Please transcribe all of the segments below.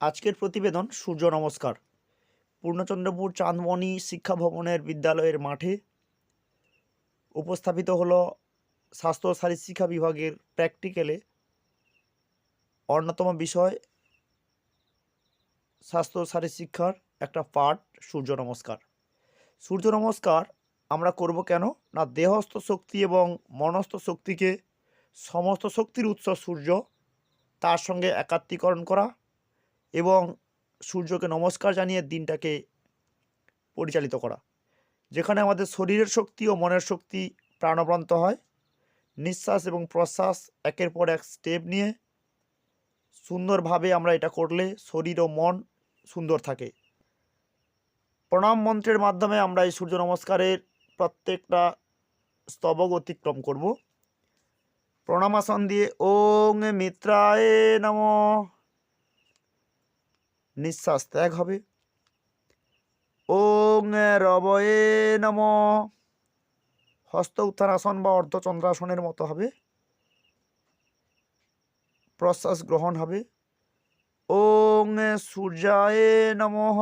আজকের প্রতিবেদন সূর্য নমস্কার। পূর্ণচন্দ্রপুর চাঁদমণি শিক্ষা ভবনের বিদ্যালয়ের মাঠে উপস্থাপিত হলো স্বাস্থ্য শারীর শিক্ষা বিভাগের প্র্যাকটিক্যালে অন্যতম বিষয় স্বাস্থ্য শারীর শিক্ষার একটা পাঠ, সূর্য নমস্কার। সূর্য নমস্কার আমরা করব কেন? না, দেহস্থ শক্তি এবং মনস্থ শক্তিকে সমস্ত শক্তির উৎস সূর্য, তার সঙ্গে একাত্মীকরণ করা এবং সূর্যকে নমস্কার জানিয়ে দিনটাকে পরিচালিত করা। যেখানে আমাদের শরীরের শক্তি ও মনের শক্তি প্রাণবন্ত হয়। নিঃশ্বাস এবং প্রশ্বাস একের পর এক স্টেপ নিয়ে সুন্দরভাবে আমরা এটা করলে শরীর ও মন সুন্দর থাকে। প্রণাম মন্ত্রের মাধ্যমে আমরা এই সূর্য নমস্কারের প্রত্যেকটা স্তবক অতিক্রম করব। প্রণামাসন দিয়ে ওং মিত্রায় নম। নিঃশ্বাস ত্যাগ হবে। ওং রবয়ে নম। হস্ত উত্থানাসন বা অর্ধচন্দ্রাসনের মতো হবে। প্রশ্বাস গ্রহণ হবে। ওং সূর্যায় নমঃ।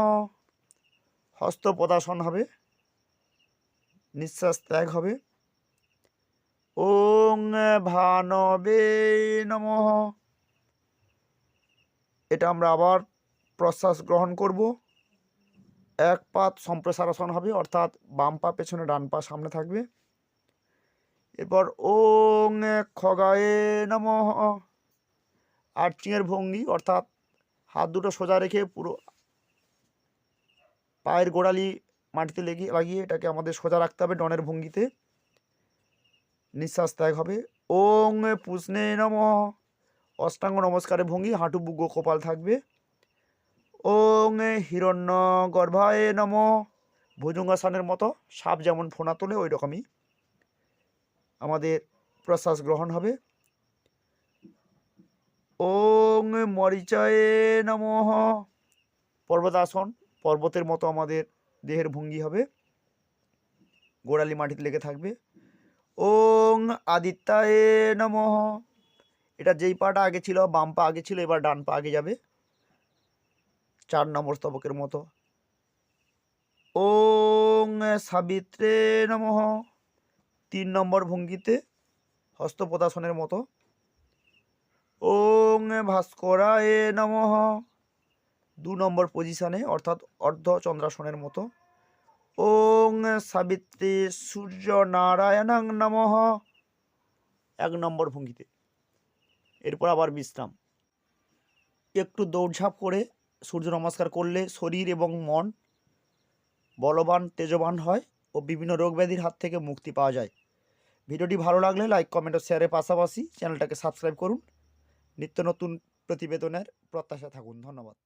হস্ত পদাসন হবে। নিঃশ্বাস ত্যাগ হবে। ওং ভানবে নমঃ। এটা আমরা আবার প্রশ্বাস গ্রহণ করব। এক পাত সম্প্রসারণ হবে, অর্থাৎ বাম পা পেছনে ডান পা সামনে থাকবে। এরপর ওং খগায়ে নমঃ। আর্চিংয়ের ভঙ্গি, অর্থাৎ হাত দুটো সোজা রেখে পুরো পায়ের গোড়ালি মাটিতে লেগে লাগিয়ে এটাকে আমাদের সোজা রাখতে হবে ডনের ভঙ্গিতে। নিঃশ্বাস ত্যাগ হবে। ওং পুষ্ণে নম। অষ্টাঙ্গ নমস্কারের ভঙ্গি, হাঁটু বুগ্গ কপাল থাকবে। ওং হিরণ্য গর্ভায় নম। ভুজঙ্গাসনের মতো সাপ যেমন ফোনা তোলে ওই রকমই আমাদের প্রশ্বাস গ্রহণ হবে। ওং মরিচয়ে নমঃ। পর্বতাসন, পর্বতের মতো আমাদের দেহের ভঙ্গি হবে। গোড়ালি মাটিতে লেগে থাকবে। ওং আদিত্যায় নমঃ। এটা যেই পাটা আগে ছিল, বাম পা আগে ছিল, এবার ডান পা আগে যাবে। চার নম্বর স্তবকের মতো। ওং সাবিত্রে নমঃ। তিন নম্বর ভঙ্গিতে হস্তপদাসনের মতো। ওং ভাস্করায় নমঃ। দু নম্বর পজিশনে অর্থাৎ অর্ধ চন্দ্রাসনের মতো। ওং সাবিত্রী সূর্য নারায়ণাং নমঃ। এক নম্বর ভঙ্গিতে। এরপর আবার বিশ্রাম। একটু দৌড়ঝাঁপ করে সূর্য নমস্কার করলে শরীর এবং মন বলবান, তেজবান হয় ও বিভিন্ন রোগ ব্যাধির হাত থেকে মুক্তি পাওয়া যায়। ভিডিওটি ভালো লাগলে লাইক, কমেন্ট ও শেয়ারের পাশাপাশি চ্যানেলটাকে সাবস্ক্রাইব করুন। নিত্য নতুন প্রতিবেদনের প্রত্যাশা থাকুন। ধন্যবাদ।